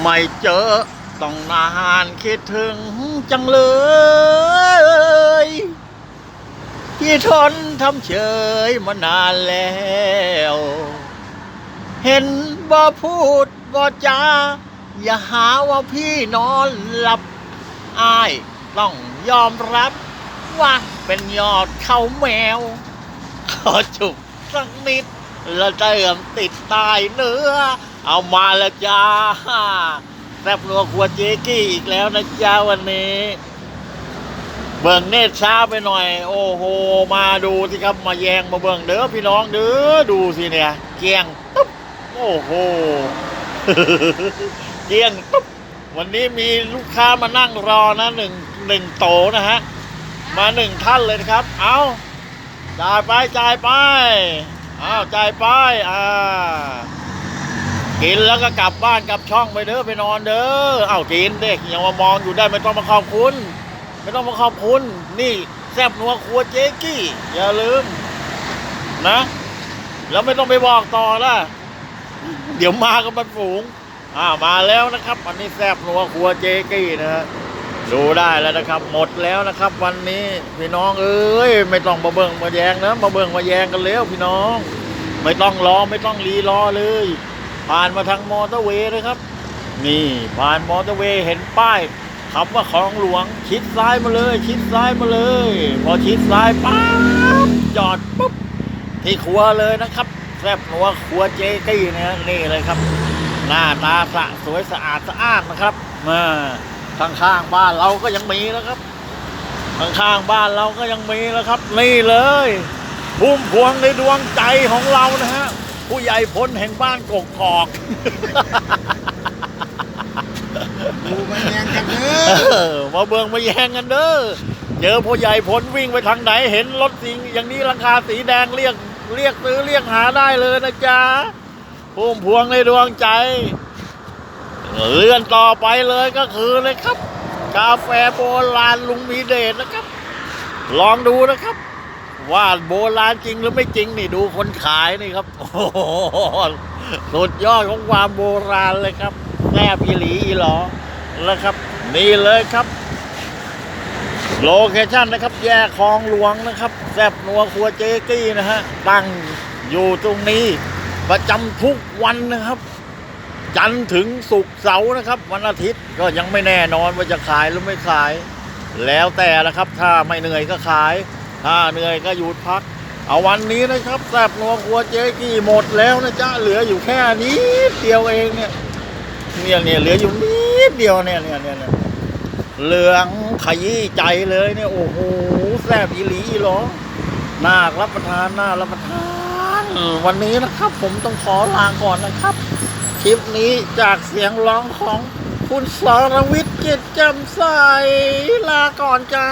ไม่เจอต้องนานคิดถึงจังเลยที่ทนทำเฉยมานานแล้ว เห็นบ่พูดบ่จาอย่าหาว่าพี่นอนหลับอายต้องยอมรับว่าเป็นยอดเขาแมว ขอจุบสักนิด แล้วเติมติดใตายเนื้อ เอามาแล้วจ้าแซบนัวครัวเจกี้อีกแล้วนะจ้าวันนี้ เบิ่งเนตรช้าไปหน่อย โอ้โห มาดูสิครับมาแยงมาเบิ่งเด้อพี่น้องเด้อดูสิเนี่ย เกียงตุ๊บโอ้โหเกียงตุ๊บวันนี้มีลูกค้ามานั่งรอนะหนึ่งหนึ่งโตนะฮะ มาหนึ่งท่านเลยครับ เอาจ่ายไปจ่ายไป อาจ่ายไปอ่ากินแล้วก็กลับบ้านกลับช่องไปเด้อไปนอนเด้อเอาวกินเด็กอย่ามามองอยู่ได้ไม่ต้องมาขอบคุณ ไม่ต้องมาขอบคุณ นี่แซบนัวครัวเจ๊กี้ อย่าลืม นะ แล้วไม่ต้องไปบอกต่อละเดี๋ยวมากันเป็นฝูง อ่ามาแล้วนะครับ วันนี้แซบนัวครัวเจ๊กี้นะฮะดูได้แล้วนะครับ หมดแล้วนะครับ วันนี้พี่น้องเอ้ยไม่ต้องมาเบิ่งมาแยงนะมาเบิ่งมาแยงกันแล้วพี่น้อง ไม่ต้องรอไม่ต้องรีรอเลย ผ่านมาทางมอเตอร์เวย์นะครับ นี่ผ่านมอเตอร์เวย์เห็นป้ายคำว่าของหลวง ชิดซ้ายมาเลย ชิดซ้ายมาเลย พอชิดซ้ายปั๊บจอดปุ๊บที่ครัวเลยนะครับแซบนัวครัวเจ๊กี้นะนี่เลยครับ หน้าตาสะสวยสะอาดสะอ้านนะครับมาข้างๆบ้านเราก็ยังมีนะครับ ข้างๆบ้านเราก็ยังมีแล้วครับ นี่เลย พุ่มพวงในดวงใจของเรานะฮะ ผู้ใหญ่พลแห่งบ้านกกอกดูมันแยงกันเด้เอออมาเบิงมาแย่งกันเด้อเจอผู้ใหญ่พลวิ่งไปทางไหนเห็นรถสิงอย่างนี้ราคาสีแดงเรียกเรียกซื้อเรียกหาได้เลยนะจ๊ะพุ่มพวงในดวงใจเลื่อนต่อไปเลยก็คือเลยครับ กาแฟโบราณลุงมีเดชนะครับ ลองดูนะครับ ว่าโบราณจริงหรือไม่จริงนี่ดูคนขายนี่ครับ โอ้โหสุดยอดของความโบราณเลยครับแน่พี่หลีอีหลอแล้วครับ นี่เลยครับ โลเคชั่นนะครับ แยกคลองหลวงนะครับ แซบนัวครัวเจกี้นะฮะ ตั้งอยู่ตรงนี้ ประจำทุกวันนะครับ จันถึงศุกเสาร์นะครับ วันอาทิตย์ก็ยังไม่แน่นอนว่าจะขายหรือไม่ขาย แล้วแต่ละครับ ถ้าไม่เหนื่อยก็ขาย ถ้าเหนื่อยก็หยุดพัก เอาวันนี้นะครับแซบนัวครัวเจ๊กี้หมดแล้วนะจ๊ะเหลืออยู่แค่นิดเดียวเองเนี่ยเนี่ยเนี่ยเหลืออยู่นิดเดียวเนี่ยเนี่ยเนี่ยเหลืองขยี้ใจเลยเนี่ยโอ้โหแซบอีหลีหรอน่ารับประทานน่ารับประทาน วันนี้นะครับ ผมต้องขอลาก่อนนะครับคลิปนี้จากเสียงร้องของคุณสรวิทย์เจิตแจำใสลาก่อนจ้า